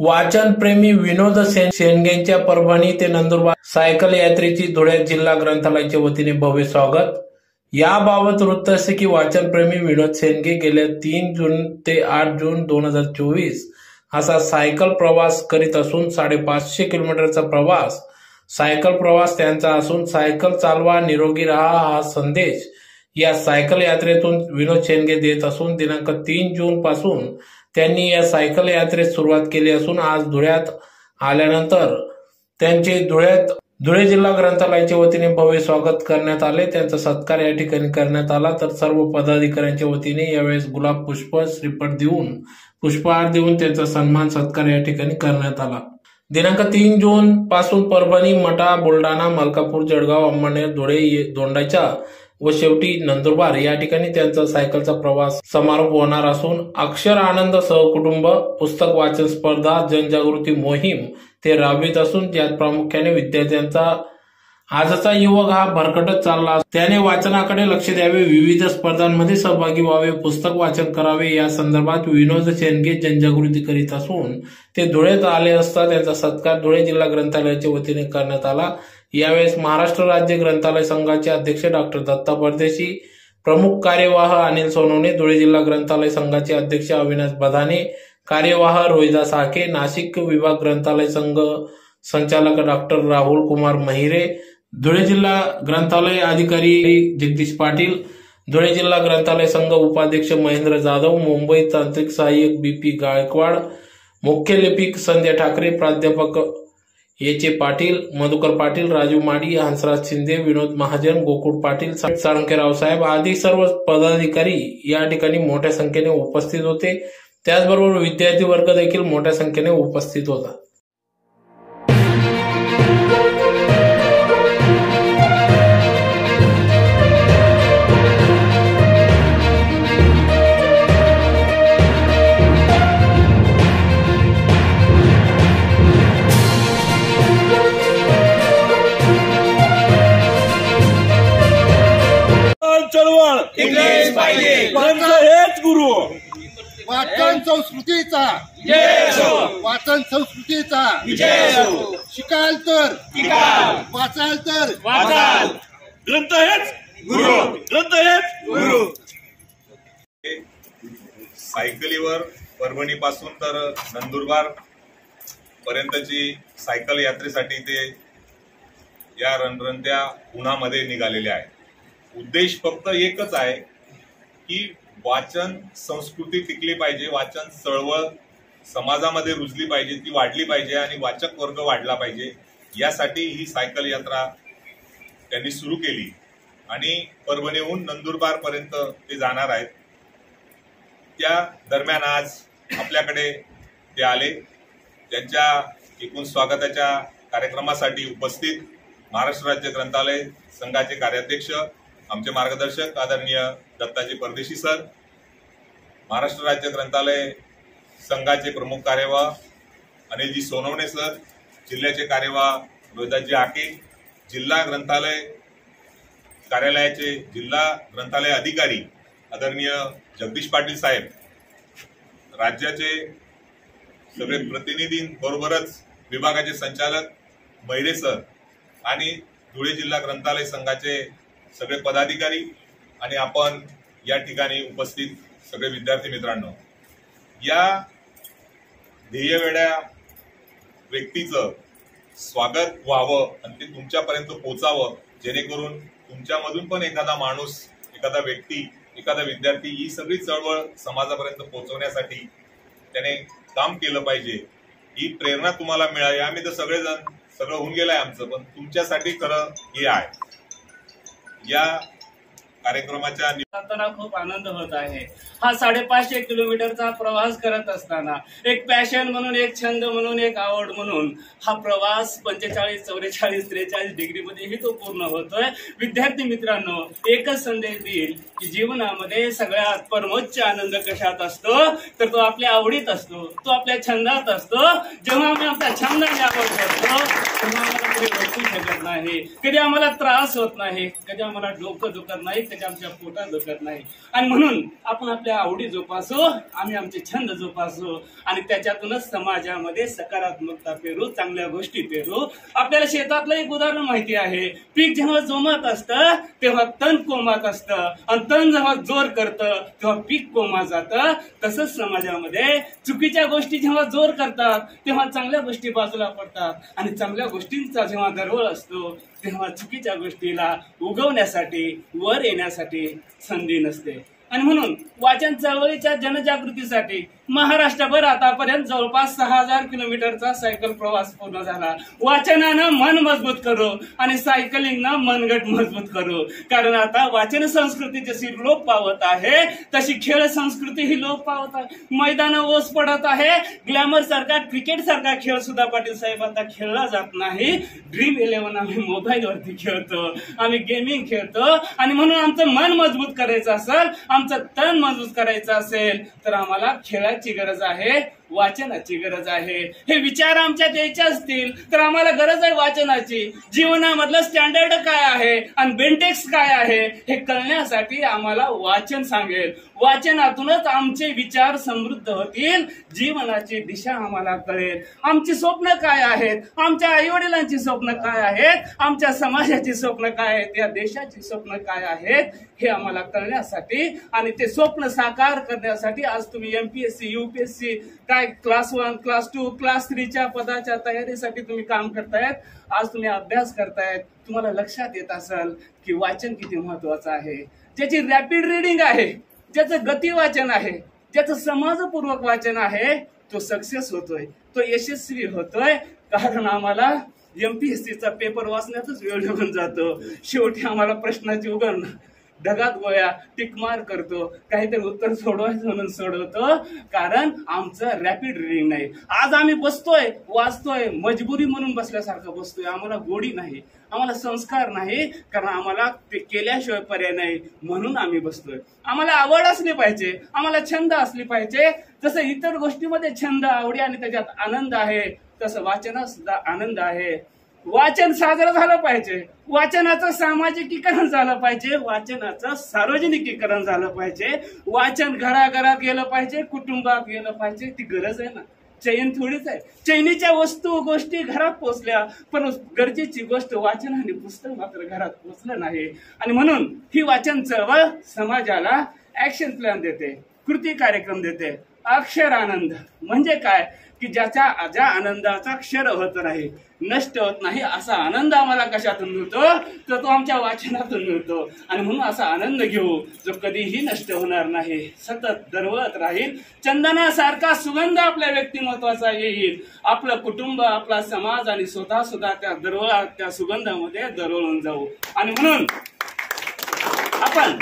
वाचनप्रेमी विनोद सेन शेंडगेंच्या परभणी ते नंदुरबार सायकल यात्रेची धुळ्यात जिल्हा ग्रंथालयाच्या वतीने भव्य स्वागत. याबाबत वृत्त असे की वाचनप्रेमी विनोद सेनगे गेल्या तीन जून ते आठ जून दोन हजार चोवीस असा सायकल प्रवास करीत असून साडेपाचशे किलोमीटरचा प्रवास. सायकल प्रवास त्यांचा असून सायकल चालवा निरोगी राहा हा संदेश या सायकल यात्रेतून विनोद शेंडगे देत असून दिनांक तीन जून पासून त्यांनी या सायकल यात्रेत सुरुवात केली असून आज धुळ्यात आल्यानंतर त्यांचे धुळ्यात धुळे जिल्हा ग्रंथालयाच्या वतीने भव्य स्वागत करण्यात आले. त्यांचा सत्कार या ठिकाणी करण्यात आला. तर सर्व पदाधिकाऱ्यांच्या वतीने यावेळेस गुलाब पुष्प श्रीपट देऊन पुष्पहार देऊन त्यांचा सन्मान सत्कार या ठिकाणी करण्यात आला. दिनांक तीन जून पासून परभणी मटा बुलढाणा मलकापूर जळगाव अंमळनेर धुळे दोंडाच्या व शेवटी नंदुरबार या ठिकाणी त्यांचा सायकलचा प्रवास समारोप होणार असून अक्षर आनंद सहकुटुंब पुस्तक वाचन स्पर्धा जनजागृती मोहीम ते राबवित असून त्यात प्रामुख्याने विद्यार्थ्यांचा आजचा युवक हा भरकटत चालला त्याने वाचनाकडे लक्ष द्यावे विविध स्पर्धांमध्ये सहभागी व्हावे पुस्तक वाचन करावे या संदर्भात विनोद शेंडगे जनजागृती करीत असून ते धुळ्यात आले असता त्यांचा सत्कार धुळे जिल्हा ग्रंथालयाच्या वतीने करण्यात आला. यावेळेस महाराष्ट्र राज्य ग्रंथालय संघाचे अध्यक्ष डॉक्टर दत्ता परदेशी प्रमुख कार्यवाह अनिल सोनवणे धुळे जिल्हा ग्रंथालय संघाचे अध्यक्ष अविनाश बधाने कार्यवाह रोहिदास हाके नाशिक विभाग ग्रंथालय संघ संचालक डॉक्टर राहुल कुमार महिरे धुळे जिल्हा ग्रंथालय अधिकारी जगदीश पाटील धुळे जिल्हा ग्रंथालय संघ उपाध्यक्ष महेंद्र जाधव मुंबई तांत्रिक सहाय्यक बी पी गायकवाड मुख्य लिपिक संध्या ठाकरे प्राध्यापक एचे पाटील मधुकर पाटील राजू माडी हंसराज शिंदे विनोद महाजन गोकुळ पाटील साळुंके रावसाहेब आदी सर्व पदाधिकारी या ठिकाणी मोठ्या संख्येने उपस्थित होते. त्याचबरोबर विद्यार्थी वर्ग देखील मोठ्या संख्येने उपस्थित होता. चळवळ. टिकलेच पाहिजे. ग्रंथ हेच गुरु. वाचन संस्कृतीचा. वाचन संस्कृतीचा. शिकाल तर. वाचाल तर. वाचाल. ग्रंथ हेच गुरु. ग्रंथ हेच गुरु. सायकलीवर परभणी पासून तर नंदुरबार पर्यंतची सायकल यात्रेसाठी ते या रणरणत्या उन्हामध्ये निघालेले आहे उद्देश फक्त एकच आहे की वाचन संस्कृती टिकली पाहिजे वाचन चळवळ समाजामध्ये रुजली पाहिजे ती वाढली पाहिजे आणि वाचक वर्ग वाढला पाहिजे. यासाठी ही सायकल यात्रा त्यांनी सुरू केली. आणि परभणीहून नंदुरबार पर्यंत ते जाणार आहेत. त्या दरम्यान आज आपल्याकडे ते आले. त्यांच्या एकूण स्वागताच्या कार्यक्रमासाठी उपस्थित महाराष्ट्र राज्य ग्रंथालय संघाचे कार्याध्यक्ष आमचे मार्गदर्शक आदरणीय दत्ताजी परदेशी सर महाराष्ट्र राज्य ग्रंथालय संघाचे प्रमुख कार्यवाह अनिलजी सोनवणे सर जिल्ह्याचे कार्यवाह रोहिदासजी आके जिल्हा ग्रंथालय कार्यालयाचे जिल्हा ग्रंथालय अधिकारी आदरणीय जगदीश पाटील साहेब राज्याचे सगळे प्रतिनिधींबरोबरच विभागाचे संचालक मैरे सर आणि धुळे जिल्हा ग्रंथालय संघाचे सगळे पदाधिकारी आणि आपण या ठिकाणी उपस्थित सगळे विद्यार्थी मित्रांनो या ध्येयवेड्या व्यक्तीचं स्वागत व्हावं आणि ते तुमच्यापर्यंत पोचावं जेणेकरून तुमच्यामधून पण एखादा माणूस एखादा व्यक्ती एखादा विद्यार्थी ही सगळी चळवळ समाजापर्यंत पोहोचवण्यासाठी त्याने काम केलं पाहिजे. ही प्रेरणा तुम्हाला मिळावी आम्ही तर सगळेजण सगळं होऊन गेलंय आमचं पण तुमच्यासाठी खरं हे आहे. या कार्यक्रमाच्या जाताना खूप आनंद होत आहे. हा साडेपाचशे किलोमीटरचा प्रवास करत असताना एक पॅशन म्हणून एक छंद म्हणून एक आवड म्हणून हा प्रवास पंचेचाळीस चौवेचाळीस त्रेचाळीस डिग्रीमध्येही तो पूर्ण होतोय. विद्यार्थी मित्रांनो एकच संदेश देईल की जीवनामध्ये सगळ्यात परमोच्च आनंद कशात असतो? तर तो आपल्या आवडीत असतो तो आपल्या छंदात असतो. जेव्हा आम्ही आपल्या छंदाने आवड करतो तेव्हा आम्हाला कधी नाही. कधी आम्हाला त्रास होत नाही कधी आम्हाला डोकं दुखत नाही त्याच्या आमच्या पोटात दुखत नाही. आणि म्हणून आपण आपल्या आवडी जोपासू आम्ही आमचे छंद जोपासू आणि त्याच्यातूनच समाजामध्ये सकारात्मकता पेरू चांगल्या गोष्टी पेरू. आपल्याला शेतातलं एक उदाहरण माहिती आहे. पीक जेव्हा जोमत असतं तेव्हा तण कोमात असतं. आणि तण जेव्हा जोर करतं तेव्हा पीक कोमा जातं. तसंच समाजामध्ये चुकीच्या गोष्टी जेव्हा जोर करतात तेव्हा चांगल्या गोष्टी बाजूला पडतात. आणि चांगल्या गोष्टींचा जेव्हा दरवळ असतो तेव्हा चुकीच्या गोष्टीला उगवण्यासाठी वर येण्यासाठी संधी नसते. आणि म्हणून वाचन चळवळीच्या जनजागृतीसाठी महाराष्ट्रभर आतापर्यंत जवळपास सहा हजार किलोमीटरचा सायकल प्रवास पूर्ण झाला. वाचनानं मन मजबूत करू आणि सायकलिंगनं मनगट मजबूत करू. कारण आता वाचन संस्कृती जशी लोप पावत आहे तशी खेळ संस्कृती ही लोप पावत आहे. मैदान ओस पडत आहे. ग्लॅमर सारखा क्रिकेट सारखा खेळ सुद्धा पाटील साहेब आता खेळला जात नाही. ड्रीम इलेव्हन आम्ही मोबाईल वरती खेळतो. आम्ही गेमिंग खेळतो. आणि म्हणून आमचं मन मजबूत करायचं असेल आमचं तन मजबूत करायचं असेल तर आम्हाला खेळाची गरज आहे. वाचनाची गरज आहे. हे विचार आमच्या द्यायचे असतील तर आम्हाला गरज आहे वाचनाची. जीवनामधलं स्टँडर्ड काय आहे आणि बेंटेक्स काय आहे हे कळण्यासाठी आम्हाला वाचन सांगेल. वाचनातूनच आमचे विचार समृद्ध होतील जीवनाची दिशा आम्हाला कळेल. आमची स्वप्न काय आहेत? आमच्या आईवडिलांची स्वप्न काय आहेत? आमच्या समाजाची स्वप्न काय आहेत? या देशाची स्वप्न काय आहेत? हे आम्हाला कळण्यासाठी आणि ते स्वप्न साकार करण्यासाठी आज तुम्ही एमपीएससी युपीएससी काय class one class two class थ्रीच्या पदाच्या तयारीसाठी तुम्ही काम करतायत. आज तुम्ही अभ्यास करतायत. तुम्हाला लक्षात येत असेल की वाचन किती महत्वाचं आहे. ज्याची रॅपिड रिडिंग आहे ज्याचं गती वाचन आहे ज्याचं समाजपूर्वक वाचन आहे तो सक्सेस होतोय. तो यशस्वी होतोय. कारण आम्हाला एमपीएससीचा पेपर वाचण्यातच वेळ निघून जातो. शेवटी आम्हाला प्रश्नाची उघड ढगात गोळ्या टिकमार करतो. काहीतरी उत्तर सोडवायचं म्हणून सोडवतो. कारण आमचं रॅपिड रिडिंग नाही. आज आम्ही बसतोय वाचतोय मजबुरी म्हणून बसल्यासारखं बसतोय. आम्हाला गोडी नाही. आम्हाला संस्कार नाही. कारण आम्हाला ते केल्याशिवाय पर्याय नाही म्हणून आम्ही बसतोय. आम्हाला आवड असली पाहिजे. आम्हाला छंद असली पाहिजे. जसं इतर गोष्टीमध्ये छंद आवडी आणि त्याच्यात आनंद आहे तसं वाचनात सुद्धा आनंद आहे. वाचन साजरं झालं पाहिजे. वाचनाचं सामाजिकीकरण झालं पाहिजे. वाचनाचं सार्वजनिकीकरण झालं पाहिजे. वाचन घराघरात गेलं पाहिजे कुटुंबात गेलं पाहिजे. ती गरज आहे ना. चैन थोडीच आहे. चैनीच्या वस्तू गोष्टी घरात पोचल्या पण गरजेची गोष्ट वाचन आणि पुस्तक मात्र घरात पोचलं नाही. आणि म्हणून ही वाचन चळवळ समाजाला ऍक्शन प्लॅन देते कृती कार्यक्रम देते. अक्षर आनंद म्हणजे काय? की ज्याच्या ज्या आनंदाचा क्षर होत नाही नष्ट होत नाही असा आनंद आम्हाला कशातून मिळतो? तर तो आमच्या वाचनातून मिळतो. आणि म्हणून असा आनंद घेऊ जो कधीही नष्ट होणार नाही सतत दरवळत राहील. चंदनासारखा सुगंध आपल्या व्यक्तिमत्वाचा येईल. आपलं कुटुंब आपला समाज आणि स्वतः सुद्धा त्या दरवळा त्या सुगंधामध्ये दरवळून जाऊ. आणि म्हणून आपण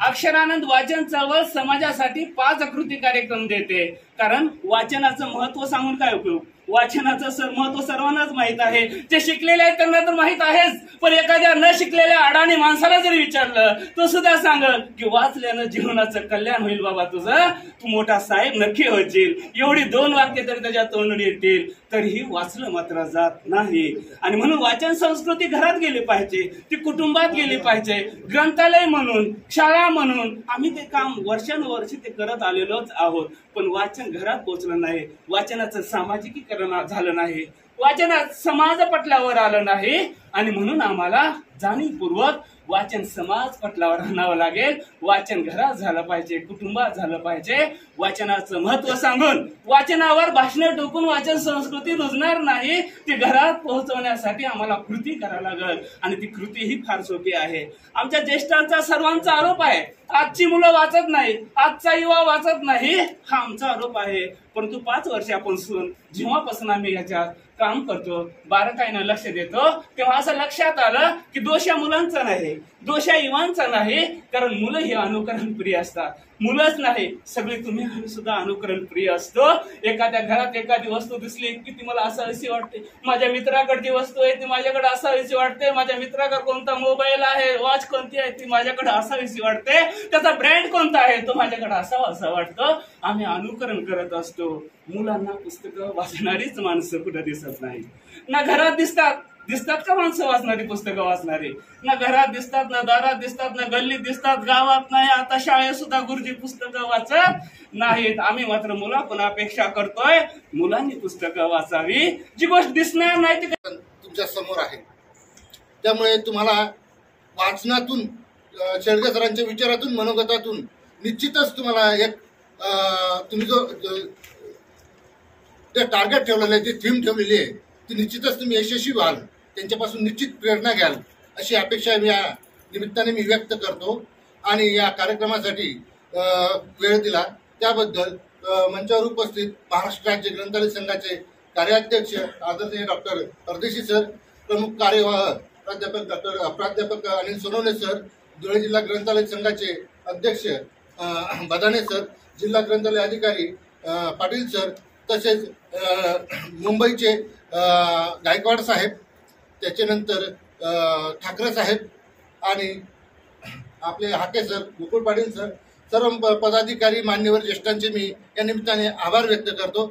अक्षरानंद वाचन चळवळ समाजासाठी पाच कृती कार्यक्रम देते. कारण वाचनाचं महत्त्व सांगून काय उपयोग? वाचनाचं सर महत्त्व सर्वांनाच माहीत आहे. जे शिकलेले आहेत त्यांना तर माहीत आहेच. पण एखाद्या न शिकलेल्या अडाणी माणसाला जरी विचारलं तो सुद्धा सांगल की वाचल्यानं जीवनाचं कल्याण होईल बाबा तुझं. तू मोठा साहेब नक्की होशील. एवढी दोन वाक्य तरी त्याच्या तोंडून येतील. तरीही वाचलं मात्र जात नाही. आणि म्हणून वाचन संस्कृती घरात गेली पाहिजे ती कुटुंबात गेली पाहिजे. ग्रंथालय म्हणून शाळा म्हणून आम्ही ते काम वर्षानुवर्षी ते करत आलेलोच आहोत. पण वाचन घरात पोहोचलं नाही. वाचनाचं सामाजिकीकरण झालं नाही वाचनात समाज पटलावर आलं नाही आणि म्हणून आम्हाला जाणीवपूर्वक वाचन समाज पटलावर आणावं लागेल. वाचन घरात झालं पाहिजे कुटुंबात झालं पाहिजे. वाचनाचं महत्त्व सांगून वाचनावर भाषण टोकून वाचन संस्कृती रुजणार नाही. ती घरात पोहोचवण्यासाठी आम्हाला कृती करावी लागेल. आणि ती कृती ही फार सोपी आहे. आमच्या ज्येष्ठांचा सर्वांचा आरोप आहे आजची मुलं वाचत नाही आजचा युवा वाचत नाही हा आमचा आरोप आहे. परंतु पाच वर्षापासून जेव्हापासून आम्ही याच्यात काम करतो बारकाईनं लक्ष देतो तेव्हा असं लक्षात आलं की दोष या मुलांचा नाही दोष या युवांचा नाही कारण मुलं ही अनुकरण प्रिय असतात. मुलंच नाही. सगळी तुम्ही आम्ही सुद्धा अनुकरण प्रिय असतो. एखाद्या घरात एखादी वस्तू दिसली की ती मला असावीशी वाटते. माझ्या मित्राकडची वस्तू आहे ती माझ्याकडे असावीशी वाटते. माझ्या मित्राकडे कोणता मोबाईल आहे वॉच कोणती आहे ती माझ्याकडे असावीशी वाटते. त्याचा ब्रँड कोणता आहे तो माझ्याकडे असावा असं वाटतं. आम्ही अनुकरण करत असतो. मुलांना पुस्तकं वाचणारीच माणसं कुठं दिसत नाही ना घरात दिसतात दिसतात का माणसं वाचणारी पुस्तकं वाचणारी? ना घरात दिसतात ना दारात दिसतात ना गल्लीत दिसतात गावात नाही. आता शाळेत सुद्धा गुरुजी पुस्तकं वाचत नाहीत. आम्ही मात्र मुलाकडून अपेक्षा करतोय. मुलांनी पुस्तकं वाचावी. जी गोष्ट दिसणार नाही ती तुमच्यासमोर आहे. त्यामुळे तुम्हाला वाचनातून अ, शेळके सरांच्या विचारातून मनोगतातून निश्चितच तुम्हाला एक तुम्ही जो जो- जे टार्गेट ठेवलेलं आहे जी थीम ठेवलेली आहे ती निश्चितच तुम्ही यशस्वी व्हाल. त्यांच्यापासून निश्चित प्रेरणा घ्याल. अशी अपेक्षा मी या निमित्ताने मी व्यक्त करतो. आणि या कार्यक्रमासाठी वेळ दिला. त्याबद्दल मंचावर उपस्थित महाराष्ट्र राज्य ग्रंथालय संघाचे कार्याध्यक्ष आदरणीय डॉक्टर परदेशी सर प्रमुख कार्यवाह प्राध्यापक डॉक्टर प्राध्यापक अनिल सोनवणे सर धुळे जिल्हा ग्रंथालय संघाचे अध्यक्ष बदाने सर जिल्हा ग्रंथालय अधिकारी पाटील सर तसेच मुंबईचे गायकवाड साहेब त्याच्यानंतर ठाकरे साहेब आणि आपले हाके सर मुकुल पाटील सर सर्व प- पदाधिकारी मान्यवर ज्येष्ठांचे मी या निमित्ताने आभार व्यक्त करतो.